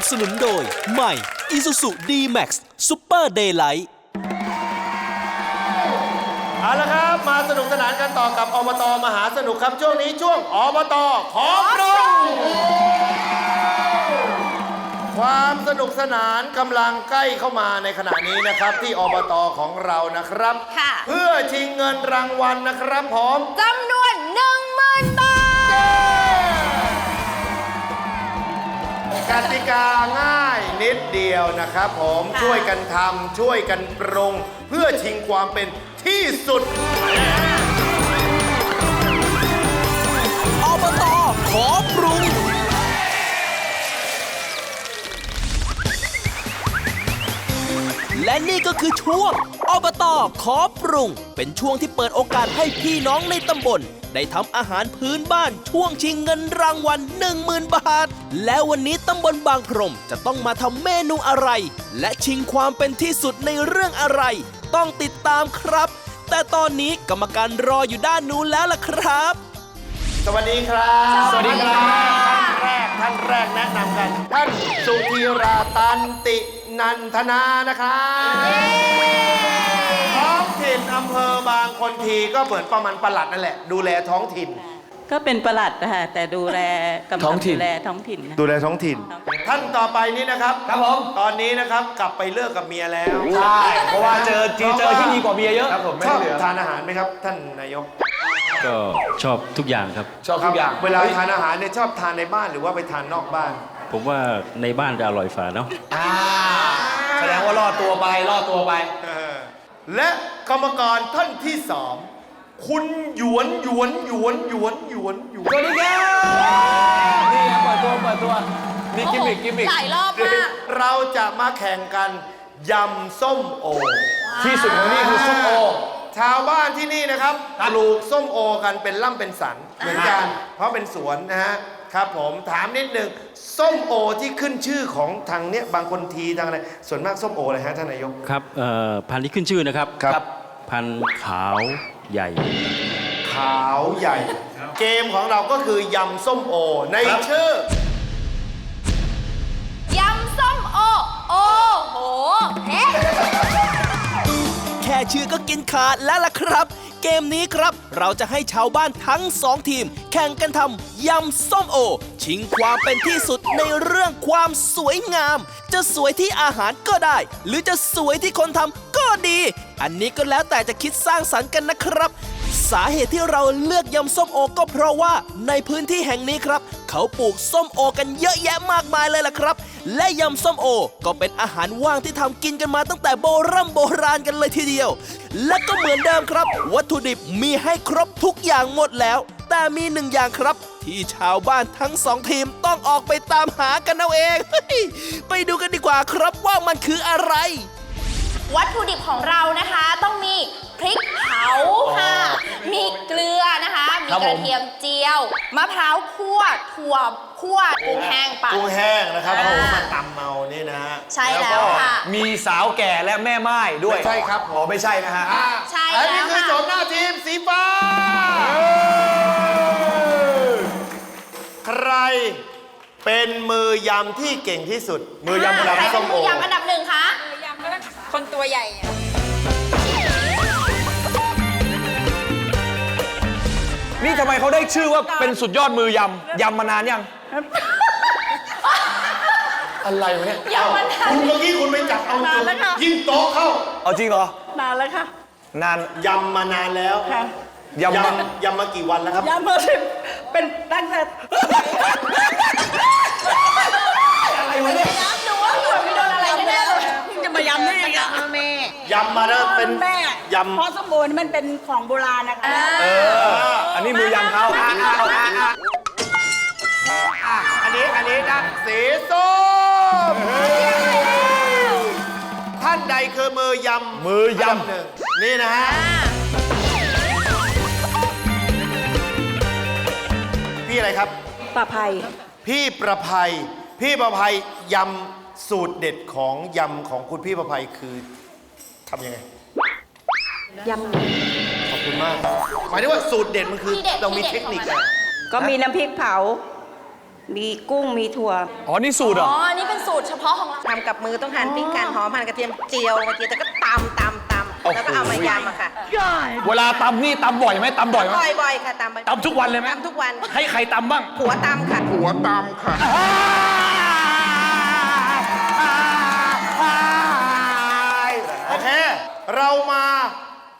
นับสนุนโดย ใหม่ Isuzu D-Max Super Daylight เอาละครับ มาสนุกสนานกันต่อกับอบตมหาสนุกครับช่วงนี้ช่วงอบตขอปรุงความสนุกสนานกำลังใกล้เข้ามาในขณะนี้นะครับที่อบตของเรานะครับ ค่ะ เพื่อชิงเงินรางวัลนะครับผม จำ กติกาง่ายนิดเดียวนะครับผมค่ะ ช่วยกันทำช่วยกันปรุง เพื่อชิงความเป็นที่สุด อบตขอปรุง และนี่ก็คือช่วงอบตขอปรุง เป็นช่วงที่เปิดโอกาสให้พี่น้องในตำบล ได้ทำอาหารพื้นบ้านช่วงชิงเงินรางวัล10,000 บาท และวันนี้ตำบลบางพรมจะต้องมาทำเมนูอะไร และชิงความเป็นที่สุดในเรื่องอะไร ต้องติดตามครับ แต่ตอนนี้กรรมการรออยู่ด้านนู้นแล้วล่ะครับ สวัสดีครับ สวัสดีครับ ท่านแรก ท่านแรกแนะนำกัน ท่านสุธีราตันตินันทนานะครับ ท้องถิ่นอำเภอบางคนทีก็เหมือนประมาณประหลัดนั่นแหละ ดูแลท้องถิ่น ก็เป็นประหลัดนะคะแต่ดูแลกำกับท้องถิ่น ดูแลท้องถิ่นนะ ดูแลท้องถิ่น ท่านต่อไปนี้นะครับ ครับผม ตอนนี้นะครับกลับไปเลิกกับเมียแล้วใช่เพราะว่าเจอเจอเจอที่ดีกว่าเมียเยอะครับผมชอบทานอาหารไหมครับ ท่านนายกก็ชอบทุกอย่างครับ ชอบทุกอย่างเวลาทานอาหารเนี่ยชอบทานในบ้านหรือว่าไปทานนอกบ้าน ผมว่าในบ้านจะอร่อยฝ่าเนาะ อ่าแสดงว่ารอดตัวไปรอดตัวไปและ กรรมการท่านที่สามคุณหยวนหยวนหยวนหยวนหยวนหยวนสวัสดีครับนี่ไงเปิดตัวเปิดตัวมีกิมมิกกิมมิกหลายรอบมากเราจะมาแข่งกันยำส้มโอ ที่สุดของนี่คือส้มโอ ชาวบ้านที่นี่นะครับปลูกส้มโอกันเป็นล่ำเป็นสันเหมือนกัน เพราะเป็นสวนนะฮะครับผมถามนิดหนึ่งส้มโอที่ขึ้นชื่อของทางเนี้ยบางคนทีทางอะไรส่วนมากส้มโออะไรฮะท่านนายกครับเอ่อพันธุ์ที่ขึ้นชื่อนะครับครับ พันธุ์ขาวใหญ่ ขาวใหญ่ เกมของเราก็คือยำส้มโอ ในชื่อยำส้มโอ โอ้โหเฮ้ แค่ชื่อก็กินขาดแล้วล่ะครับ เกมนี้ครับ เราจะให้ชาวบ้านทั้งสองทีม แข่งกันทำยำส้มโอ ชิงความเป็นที่สุดในเรื่องความสวยงาม จะสวยที่อาหารก็ได้ หรือจะสวยที่คนทำก็ดี อันนี้ก็แล้วแต่จะคิดสร้างสรรค์กันนะครับ สาเหตุที่เราเลือกยำส้มโอก็เพราะว่าในพื้นที่แห่งนี้ครับ เขาปลูกส้มโอกันเยอะแยะมากมายเลยล่ะครับ และยำส้มโอก็เป็นอาหารว่างที่ทำกินกันมาตั้งแต่โบรำโบราณกันเลยทีเดียว และก็เหมือนเดิมครับ วัตถุดิบมีให้ครบทุกอย่างหมดแล้ว แต่มีหนึ่งอย่างครับที่ชาวบ้านทั้งสองทีมต้องออกไปตามหากันเอาเอง ไปดูกันดีกว่าครับว่ามันคืออะไร วัตถุดิบของเรา กผมระเทียมเจียว มะพร้าวคั่วถั่วคั่วกุ้งแห้งปั่น กุ้งแห้งนะครับอ่าเอามาตำเมานี่นะฮะใช่แล้วค่ะ มีสาวแก่และแม่ไม้ด้วยไม่ใช่ครับผมอ๋อไม่ใช่นะฮะใช่อันแล้นี้วคือค่ะโฉมหน้าทีมสีฟ้า ใครเป็นมือยำที่เก่งที่สุด มือยำใครยำเป็ส้นมโอมือยำอันดับหนึ่งคะคนตัวใหญ่ นี่ทำไมเขาได้ชื่อว่าเป็นสุดยอดมือยำยำมานานยัง อะไรวะเนี่ยยำอันดับคุณเมื่อกี้คุณไปจับเอาจุดยิ่งโต๊ะเข้าเอาจริงเหรอนานแล้วค่ะ นานยำมานานแล้วค่ะยำยมาำยำมากี่วันแล้วครับยำมาสิบเป็นตั้งแต่อะไรวะเนี่ย ยำมาแล้วเป็นแม่ยำ เพราะสมบูรณ์มันเป็นของโบราณนะคะ เออ อันนี้มือยำเขาอะอะอะอะอะอันนี้อันนี้นะสีส้มท่านใดคือมือยำมือยนดับหนึ่งนี่นะฮะพี่อะไรครับ ปลาภัยพี่ประภัย พี่ประภัยยำสูตรเด็ดของยำของคุณพี่ประภัยคือ ทำยังไงยขอบคุณมาก หมายถึงว่าสูตรเด็ดมันคือ ที่เด็ดเรามีที่เทเด็ดคนิคของมัน อะำก็มีน้ำพริกเผา มีกุ้งมีถั่วอ๋อ นี่สูตรเหรอ๋อ ออันนี้เป็นสูตรเฉพาะของเรา ทำกับมือต้องหั่นพริกกันหอมหั่นกระเทียมเจียวกระเทียมแต่ก็ตำตำตำแล้วก็เอามายำอะค่ะเวลาตำนี่ตำบ่อยไหมตำบ่อยไหม บ่อยๆค่ะตำบ่อยตำทุกวันเลยไหม ตำทุกวัน ให้ใครตำบ้างหัวตำค่ะ หัวตามค่ะโอ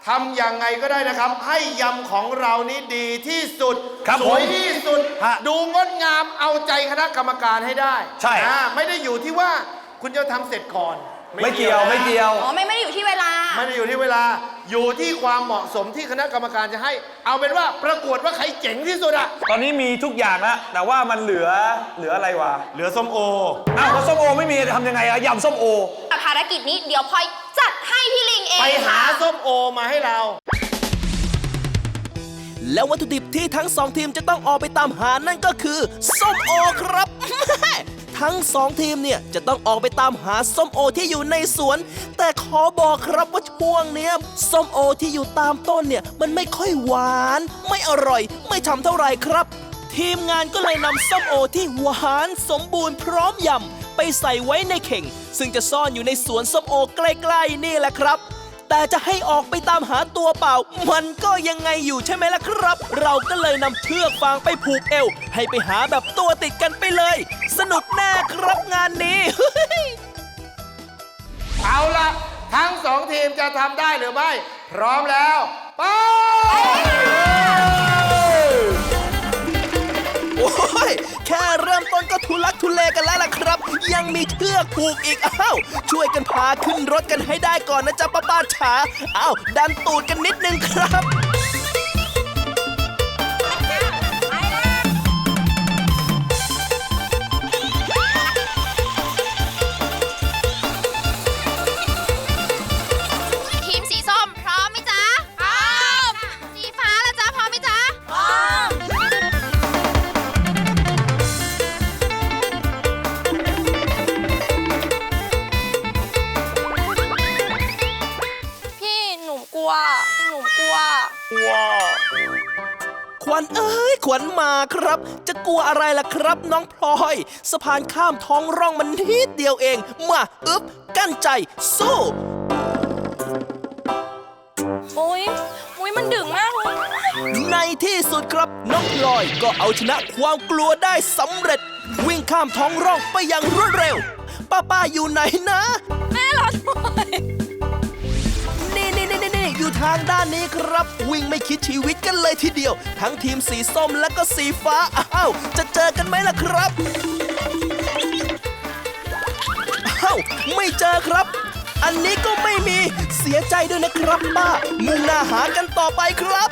ทำยังไงก็ได้นะครับ ให้ยำของเรานี้ดีที่สุดครับสวยผมที่สุด ฮะดูงดงามเอาใจคณะกรรมการให้ได้ใช่ อ่าไม่ได้อยู่ที่ว่าคุณจะทำเสร็จก่อน ไม่เกี่ยวนะไม่เกี่ยว อ๋อไม่ไม่ได้อยู่ที่เวลาไม่ได้อยู่ที่เวลาอยู่ที่ความเหมาะสมที่คณะกรรมการจะให้ เอาเป็นว่าประกวดว่าใครเจ๋งที่สุดอะตอนนี้มีทุกอย่างแล้วแต่ว่ามันเหลือเหลืออะไรวะเหลือส้มโอ อ้าวแล้วส้มโอไม่มีจะทำยังไงอะยำส้มโอ ภารกิจนี้เดี๋ยวพลอยจัด ให้พี่ลิงเองไปหาค่ะ ส้มโอมาให้เรา แล้ววัตถุดิบที่ทั้งสองทีมจะต้องออกไปตามหานั่นก็คือส้มโอครับ ทั้งสองทีมเนี่ยจะต้องออกไปตามหาส้มโอที่อยู่ในสวน แต่ขอบอกครับว่าช่วงเนี้ยส้มโอที่อยู่ตามต้นเนี่ยมันไม่ค่อยหวาน ไม่อร่อย ไม่ทำเท่าไหร่ครับ ทีมงานก็เลยนำส้มโอที่หวานสมบูรณ์พร้อมยำ ไปใส่ไว้ในเข่ง ซึ่งจะซ่อนอยู่ในสวนส้มโอใกล้ๆนี่แหละครับ แต่จะให้ออกไปตามหาตัวเปล่า มันก็ยังไงอยู่ใช่ไหมล่ะครับ เราก็เลยนำเชือกฟางไปผูกเอว ให้ไปหาแบบตัวติดกันไปเลย สนุกแน่ครับงานนี้ เอาละทั้งสองทีมจะทำได้หรือไม่ พร้อมแล้ว ไป โอ้ยแค่เริ่มต้นก็ทุลักทุเลกันแล้วล่ะครับยัง มีเชือกผูกอีกอ้าวช่วยกันพาขึ้นรถกันให้ได้ก่อนนะจ๊ะป้าป้าจ๋าอ้าวดันตูดกันนิดนึงครับ ขวัญมาครับ จะกลัวอะไรล่ะครับ น้องพลอยสะพานข้ามท้องร่องมันนิดเดียวเอง มาอึบกั้นใจ สู้ โอ้ยโอ้ยมันดึงมากเลยในที่สุดครับน้องพลอยก็เอาชนะความกลัวได้สำเร็จ วิ่งข้ามท้องร่องไปอย่างรวดเร็ว ป้าป้าอยู่ไหนนะ แม่ ทางด้านนี้ครับ วิ่งไม่คิดชีวิตกันเลยทีเดียว ทั้งทีมสีส้มและก็สีฟ้าอ้าวจะเจอกันไหมล่ะครับอ้าวไม่เจอครับ อันนี้ก็ไม่มีเสียใจด้วยนะครับป้ามุ่งหน้าหากันต่อไปครับ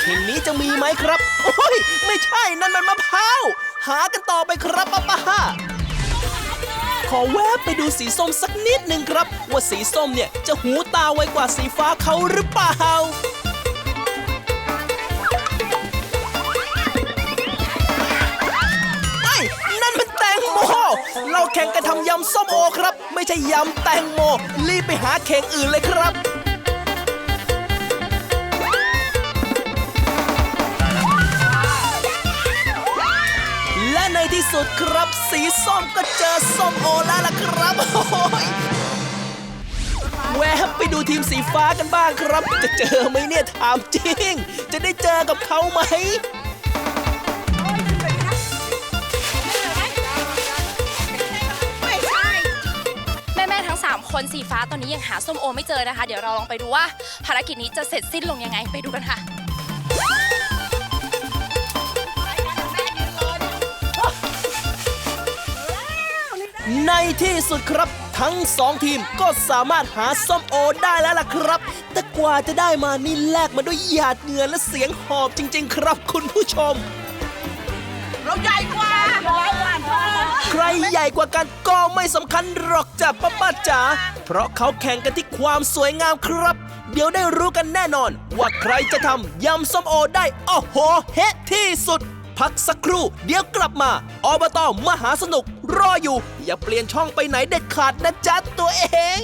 เข่งนี้จะมีไหมครับ โอ้ยไม่ใช่นั่นมันมะพร้าวหากันต่อไปครับป้าป้า ขอแวะไปดูสีส้มสักนิดหนึ่งครับ ว่าสีส้มเนี่ยจะหูตาไวกว่าสีฟ้าเขาหรือเปล่าไอ้นั่นมันแตงโมเราแข่งกันทำยำส้มโอครับ ไม่ใช่ยำแตงโมรีบไปหาเข่งอื่นเลยครับ และในที่สุดครับสีส้มก็เจอส้มโอแล้วล่ะครับโอ้ยแวะไปดูทีมสีฟ้ากันบ้างครับ จะเจอไหมเนี่ยถามจริง จะได้เจอกับเขาไหมแม่ๆทั้ง 3 คนสีฟ้าตอนนี้ยังหาส้มโอไม่เจอนะคะ เดี๋ยวเราลองไปดูว่าภารกิจนี้จะเสร็จสิ้นลงยังไงไปดูกันค่ะ ในที่สุดครับทั้งสองทีมก็สามารถหาส้มโอได้แล้วล่ะครับ แต่กว่าจะได้มานี่แลกมาด้วยหยาดเหงื่อและเสียงหอบจริง ๆ ครับคุณผู้ชม เราใหญ่กว่าร้อยวันใครใหญ่กว่ากันก็ไม่สำคัญหรอกจ้ะป้าป้าจ๋าเพราะเขาแข่งกันที่ความสวยงามครับ เดี๋ยวได้รู้กันแน่นอน ว่าใครจะทำยำส้มโอได้โอ้โหเฮะที่สุด พักสักครู่ เดี๋ยวกลับมา อบตมหาสนุก รออยู่ อย่าเปลี่ยนช่องไปไหนเด็ดขาดนะจ๊ะตัวเอง